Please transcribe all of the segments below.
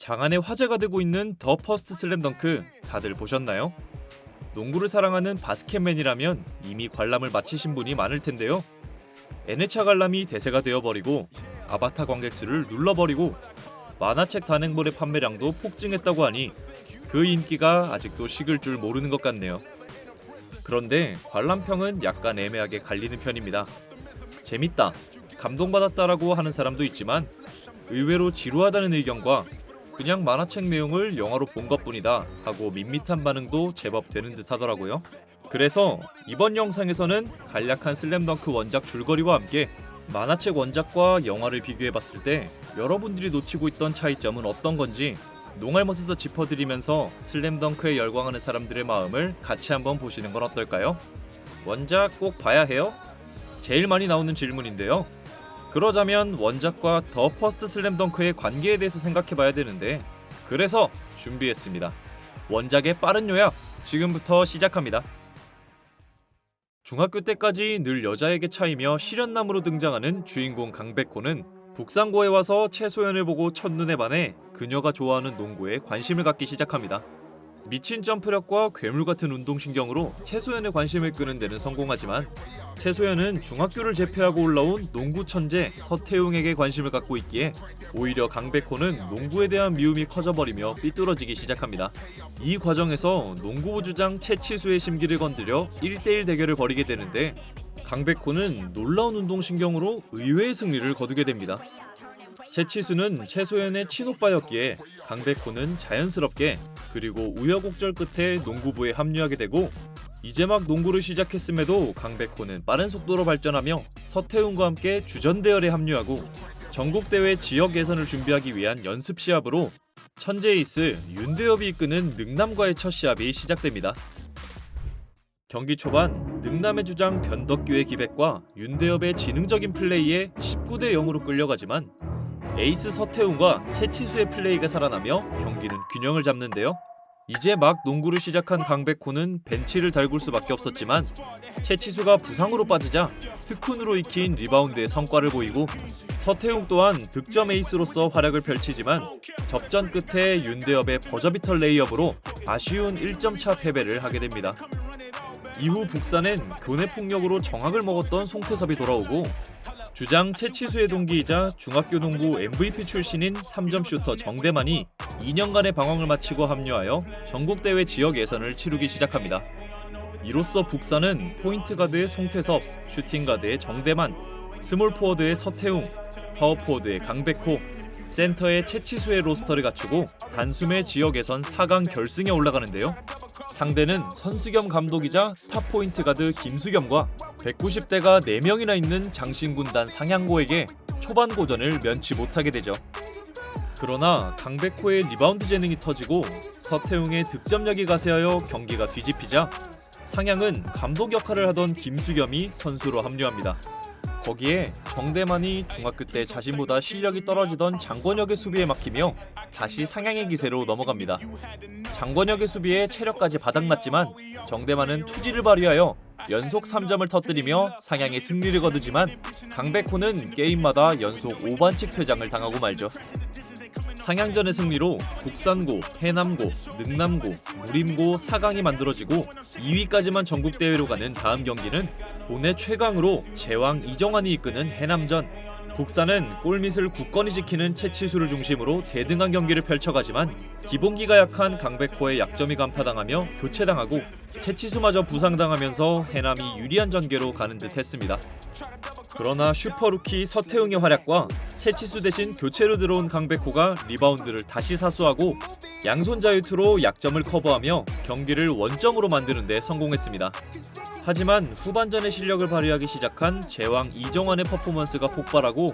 장안의 화제가 되고 있는 더 퍼스트 슬램덩크 다들 보셨나요? 농구를 사랑하는 바스켓맨이라면 이미 관람을 마치신 분이 많을 텐데요. N회차 관람이 대세가 되어버리고 아바타 관객 수를 눌러버리고 만화책 단행본의 판매량도 폭증했다고 하니 그 인기가 아직도 식을 줄 모르는 것 같네요. 그런데 관람평은 약간 애매하게 갈리는 편입니다. 재밌다, 감동받았다라고 하는 사람도 있지만 의외로 지루하다는 의견과 그냥 만화책 내용을 영화로 본 것뿐이다 하고 밋밋한 반응도 제법 되는 듯 하더라고요. 그래서 이번 영상에서는 간략한 슬램덩크 원작 줄거리와 함께 만화책 원작과 영화를 비교해봤을 때 여러분들이 놓치고 있던 차이점은 어떤 건지 농알못에서 짚어드리면서 슬램덩크에 열광하는 사람들의 마음을 같이 한번 보시는 건 어떨까요? 원작 꼭 봐야 해요? 제일 많이 나오는 질문인데요. 그러자면 원작과 더 퍼스트 슬램덩크의 관계에 대해서 생각해봐야 되는데 그래서 준비했습니다. 원작의 빠른 요약 지금부터 시작합니다. 중학교 때까지 늘 여자에게 차이며 실현남으로 등장하는 주인공 강백호는 북상고에 와서 최소연을 보고 첫눈에 반해 그녀가 좋아하는 농구에 관심을 갖기 시작합니다. 미친 점프력과 괴물 같은 운동신경으로 최소연의 관심을 끄는 데는 성공하지만 최소연은 중학교를 제패하고 올라온 농구 천재 서태웅에게 관심을 갖고 있기에 오히려 강백호는 농구에 대한 미움이 커져버리며 삐뚤어지기 시작합니다. 이 과정에서 농구부 주장 최치수의 심기를 건드려 1대1 대결을 벌이게 되는데 강백호는 놀라운 운동신경으로 의외의 승리를 거두게 됩니다. 최치수는 최소연의 친오빠였기에 강백호는 자연스럽게 그리고 우여곡절 끝에 농구부에 합류하게 되고 이제 막 농구를 시작했음에도 강백호는 빠른 속도로 발전하며 서태웅과 함께 주전대열에 합류하고 전국대회 지역 예선을 준비하기 위한 연습 시합으로 천재 에이스 윤대엽이 이끄는 능남과의 첫 시합이 시작됩니다. 경기 초반 능남의 주장 변덕규의 기백과 윤대엽의 지능적인 플레이에 19대 0으로 끌려가지만 에이스 서태웅과 최치수의 플레이가 살아나며 경기는 균형을 잡는데요. 이제 막 농구를 시작한 강백호는 벤치를 달굴 수밖에 없었지만 최치수가 부상으로 빠지자 특훈으로 익힌 리바운드의 성과를 보이고 서태웅 또한 득점 에이스로서 활약을 펼치지만 접전 끝에 윤대엽의 버저비터 레이업으로 아쉬운 1점 차 패배를 하게 됩니다. 이후 북산엔 교내 폭력으로 정학을 먹었던 송태섭이 돌아오고 주장 최치수의 동기이자 중학교 농구 MVP 출신인 3점 슈터 정대만이 2년간의 방황을 마치고 합류하여 전국대회 지역 예선을 치르기 시작합니다. 이로써 북산은 포인트 가드의 송태섭, 슈팅 가드의 정대만, 스몰 포워드의 서태웅, 파워 포워드의 강백호, 센터의 최치수의 로스터를 갖추고 단숨에 지역 예선 4강 결승에 올라가는데요. 상대는 선수 겸 감독이자 탑 포인트 가드 김수겸과 190대가 4명이나 있는 장신군단 상향고에게 초반 고전을 면치 못하게 되죠. 그러나 강백호의 리바운드 재능이 터지고 서태웅의 득점력이 가세하여 경기가 뒤집히자 상향은 감독 역할을 하던 김수겸이 선수로 합류합니다. 거기에 정대만이 중학교 때 자신보다 실력이 떨어지던 장권혁의 수비에 막히며 다시 상향의 기세로 넘어갑니다. 장권혁의 수비에 체력까지 바닥났지만 정대만은 투지를 발휘하여 연속 3점을 터뜨리며 상향의 승리를 거두지만 강백호는 게임마다 연속 5반칙 퇴장을 당하고 말죠. 상향전의 승리로 북산고, 해남고, 능남고, 무림고 4강이 만들어지고 2위까지만 전국대회로 가는 다음 경기는 본의 최강으로 제왕 이정환이 이끄는 해남전 북산은 골밑을 굳건히 지키는 채치수를 중심으로 대등한 경기를 펼쳐가지만 기본기가 약한 강백호의 약점이 간파당하며 교체당하고 채치수마저 부상당하면서 해남이 유리한 전개로 가는 듯 했습니다. 그러나 슈퍼루키 서태웅의 활약과 채치수 대신 교체로 들어온 강백호가 리바운드를 다시 사수하고 양손 자유투로 약점을 커버하며 경기를 원점으로 만드는 데 성공했습니다. 하지만 후반전의 실력을 발휘하기 시작한 제왕 이정환의 퍼포먼스가 폭발하고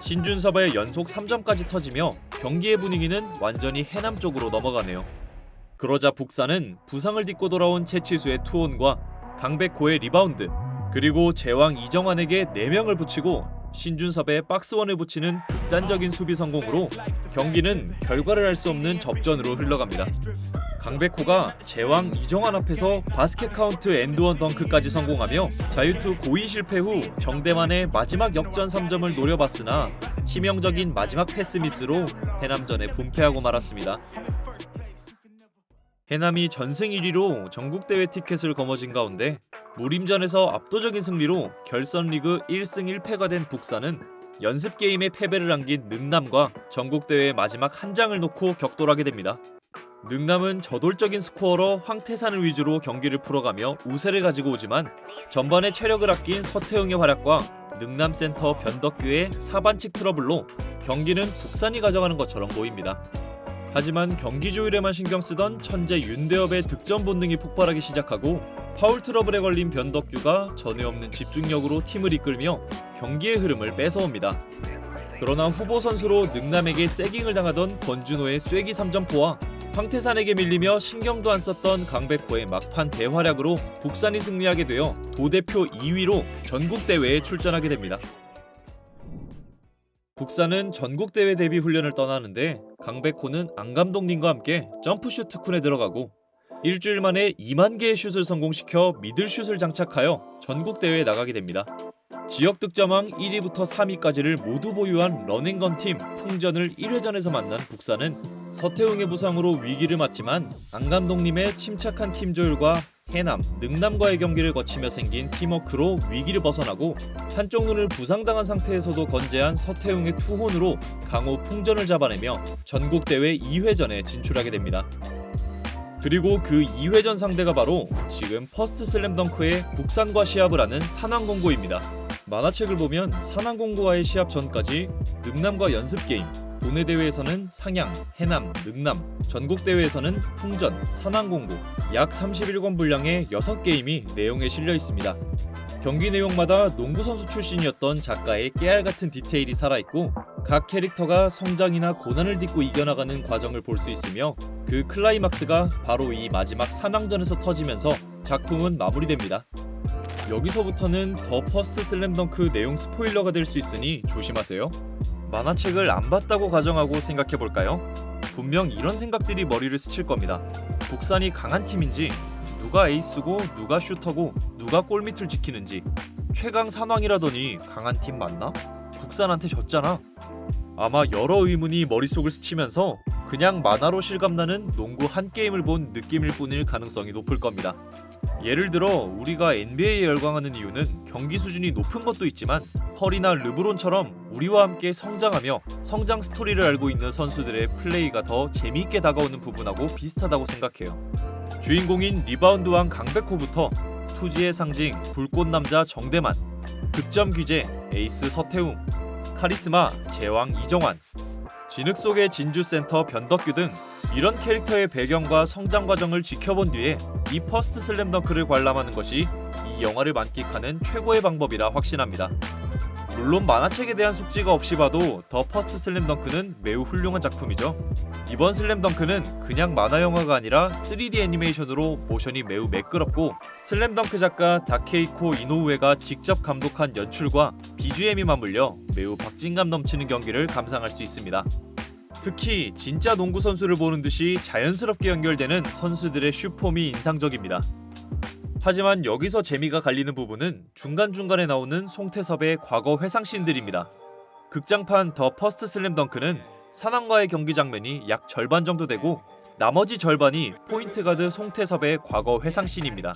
신준섭의 연속 3점까지 터지며 경기의 분위기는 완전히 해남 쪽으로 넘어가네요. 그러자 북산은 부상을 딛고 돌아온 채치수의 투혼과 강백호의 리바운드 그리고 제왕 이정환에게 4명을 붙이고 신준섭의 박스원을 붙이는 극단적인 수비 성공으로 경기는 결과를 알 수 없는 접전으로 흘러갑니다. 강백호가 제왕 이정환 앞에서 바스켓 카운트 엔드원 덩크까지 성공하며 자유투 고의 실패 후 정대만의 마지막 역전 3점을 노려봤으나 치명적인 마지막 패스 미스로 해남전에 분패하고 말았습니다. 해남이 전승 1위로 전국대회 티켓을 거머쥔 가운데 무림전에서 압도적인 승리로 결선 리그 1승 1패가 된 북산은 연습 게임에 패배를 안긴 능남과 전국대회 마지막 한 장을 놓고 격돌하게 됩니다. 능남은 저돌적인 스코어로 황태산을 위주로 경기를 풀어가며 우세를 가지고 오지만 전반에 체력을 아낀 서태웅의 활약과 능남 센터 변덕규의 사반칙 트러블로 경기는 북산이 가져가는 것처럼 보입니다. 하지만 경기 조율에만 신경 쓰던 천재 윤대엽의 득점 본능이 폭발하기 시작하고 파울 트러블에 걸린 변덕규가 전에 없는 집중력으로 팀을 이끌며 경기의 흐름을 뺏어옵니다. 그러나 후보 선수로 능남에게 세깅을 당하던 권준호의 쐐기 3점포와 황태산에게 밀리며 신경도 안 썼던 강백호의 막판 대활약으로 북산이 승리하게 되어 도대표 2위로 전국대회에 출전하게 됩니다. 북산은 전국대회 대비 훈련을 떠나는데 강백호는 안 감독님과 함께 점프슛 특훈에 들어가고 일주일 만에 2만 개의 슛을 성공시켜 미들슛을 장착하여 전국대회에 나가게 됩니다. 지역 득점왕 1위부터 3위까지를 모두 보유한 러닝건 팀 풍전을 1회전에서 만난 북산은 서태웅의 부상으로 위기를 맞지만 안 감독님의 침착한 팀 조율과 해남, 능남과의 경기를 거치며 생긴 팀워크로 위기를 벗어나고 한쪽 눈을 부상당한 상태에서도 건재한 서태웅의 투혼으로 강호 풍전을 잡아내며 전국대회 2회전에 진출하게 됩니다. 그리고 그 2회전 상대가 바로 지금 퍼스트 슬램덩크의 북산과 시합을 하는 산왕공고입니다. 만화책을 보면 산왕공고와의 시합 전까지 능남과 연습 게임, 도내 대회에서는 상양, 해남, 능남, 전국 대회에서는 풍전, 산왕공고 약 31권 분량의 6게임이 내용에 실려 있습니다. 경기 내용마다 농구 선수 출신이었던 작가의 깨알 같은 디테일이 살아 있고 각 캐릭터가 성장이나 고난을 딛고 이겨나가는 과정을 볼 수 있으며 그 클라이막스가 바로 이 마지막 산왕전에서 터지면서 작품은 마무리됩니다. 여기서부터는 더 퍼스트 슬램덩크 내용 스포일러가 될 수 있으니 조심하세요. 만화책을 안 봤다고 가정하고 생각해 볼까요? 분명 이런 생각들이 머리를 스칠 겁니다. 북산이 강한 팀인지, 누가 에이스고 누가 슈터고 누가 골밑을 지키는지 최강 산왕이라더니 강한 팀 맞나? 북산한테 졌잖아. 아마 여러 의문이 머릿속을 스치면서 그냥 만화로 실감나는 농구 한 게임을 본 느낌일 뿐일 가능성이 높을 겁니다. 예를 들어 우리가 NBA에 열광하는 이유는 경기 수준이 높은 것도 있지만 커리나 르브론처럼 우리와 함께 성장하며 성장 스토리를 알고 있는 선수들의 플레이가 더 재미있게 다가오는 부분하고 비슷하다고 생각해요. 주인공인 리바운드왕 강백호부터 투지의 상징 불꽃 남자 정대만, 득점 귀재 에이스 서태웅, 카리스마 제왕 이정환, 진흙 속의 진주 센터 변덕규 등 이런 캐릭터의 배경과 성장 과정을 지켜본 뒤에 이 퍼스트 슬램덩크를 관람하는 것이 이 영화를 만끽하는 최고의 방법이라 확신합니다. 물론 만화책에 대한 숙지가 없이 봐도 더 퍼스트 슬램덩크는 매우 훌륭한 작품이죠. 이번 슬램덩크는 그냥 만화 영화가 아니라 3D 애니메이션으로 모션이 매우 매끄럽고 슬램덩크 작가 다케이코 이노우에가 직접 감독한 연출과 BGM이 맞물려 매우 박진감 넘치는 경기를 감상할 수 있습니다. 특히 진짜 농구 선수를 보는 듯이 자연스럽게 연결되는 선수들의 슈폼이 인상적입니다. 하지만 여기서 재미가 갈리는 부분은 중간중간에 나오는 송태섭의 과거 회상씬들입니다. 극장판 더 퍼스트 슬램덩크는 산왕과의 경기 장면이 약 절반 정도 되고 나머지 절반이 포인트 가드 송태섭의 과거 회상씬입니다.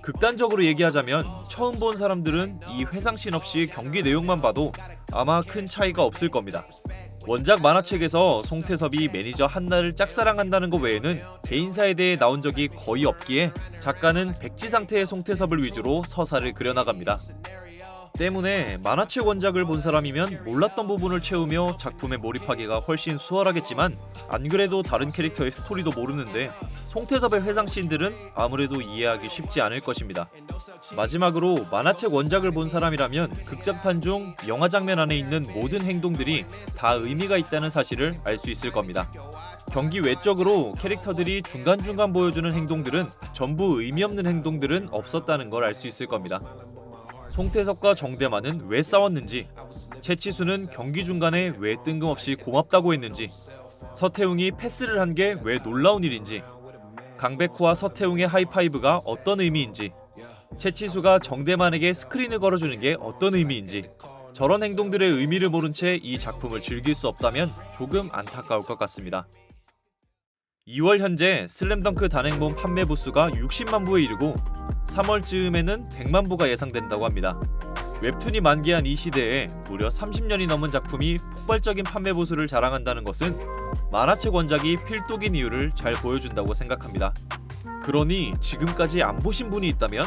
극단적으로 얘기하자면 처음 본 사람들은 이 회상씬 없이 경기 내용만 봐도 아마 큰 차이가 없을 겁니다. 원작 만화책에서 송태섭이 매니저 한나를 짝사랑한다는 것 외에는 개인사에 대해 나온 적이 거의 없기에 작가는 백지 상태의 송태섭을 위주로 서사를 그려나갑니다. 때문에 만화책 원작을 본 사람이면 몰랐던 부분을 채우며 작품에 몰입하기가 훨씬 수월하겠지만 안 그래도 다른 캐릭터의 스토리도 모르는데 송태섭의 회상 씬들은 아무래도 이해하기 쉽지 않을 것입니다. 마지막으로 만화책 원작을 본 사람이라면 극장판 중 영화 장면 안에 있는 모든 행동들이 다 의미가 있다는 사실을 알 수 있을 겁니다. 경기 외적으로 캐릭터들이 중간중간 보여주는 행동들은 전부 의미 없는 행동들은 없었다는 걸 알 수 있을 겁니다. 송태섭과 정대만은 왜 싸웠는지, 채치수는 경기 중간에 왜 뜬금없이 고맙다고 했는지, 서태웅이 패스를 한 게 왜 놀라운 일인지, 강백호와 서태웅의 하이파이브가 어떤 의미인지, 최치수가 정대만에게 스크린을 걸어주는 게 어떤 의미인지, 저런 행동들의 의미를 모른 채 이 작품을 즐길 수 없다면 조금 안타까울 것 같습니다. 2월 현재 슬램덩크 단행본 판매 부수가 60만 부에 이르고 3월쯤에는 100만 부가 예상된다고 합니다. 웹툰이 만개한 이 시대에 무려 30년이 넘은 작품이 폭발적인 판매 부수를 자랑한다는 것은 만화책 원작이 필독인 이유를 잘 보여준다고 생각합니다. 그러니 지금까지 안 보신 분이 있다면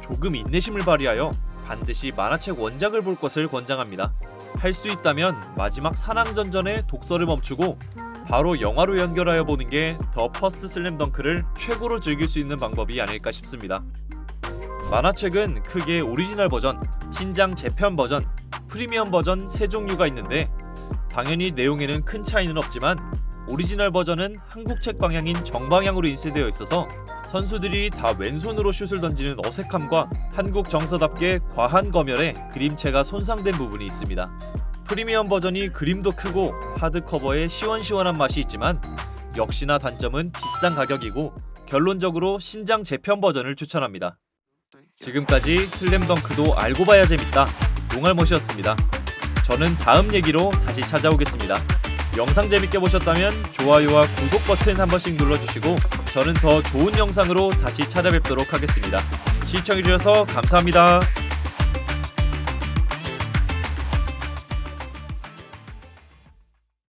조금 인내심을 발휘하여 반드시 만화책 원작을 볼 것을 권장합니다. 할 수 있다면 마지막 산왕전전의 독서를 멈추고 바로 영화로 연결하여 보는 게 더 퍼스트 슬램덩크를 최고로 즐길 수 있는 방법이 아닐까 싶습니다. 만화책은 크게 오리지널 버전, 신장 재편 버전, 프리미엄 버전 세 종류가 있는데 당연히 내용에는 큰 차이는 없지만 오리지널 버전은 한국책 방향인 정방향으로 인쇄되어 있어서 선수들이 다 왼손으로 슛을 던지는 어색함과 한국 정서답게 과한 검열에 그림체가 손상된 부분이 있습니다. 프리미엄 버전이 그림도 크고 하드커버에 시원시원한 맛이 있지만 역시나 단점은 비싼 가격이고 결론적으로 신장 재편 버전을 추천합니다. 지금까지 슬램덩크도 알고 봐야 재밌다 용알못이었습니다. 저는 다음 얘기로 다시 찾아오겠습니다. 영상 재밌게 보셨다면 좋아요와 구독 버튼 한 번씩 눌러주시고 저는 더 좋은 영상으로 다시 찾아뵙도록 하겠습니다. 시청해주셔서 감사합니다.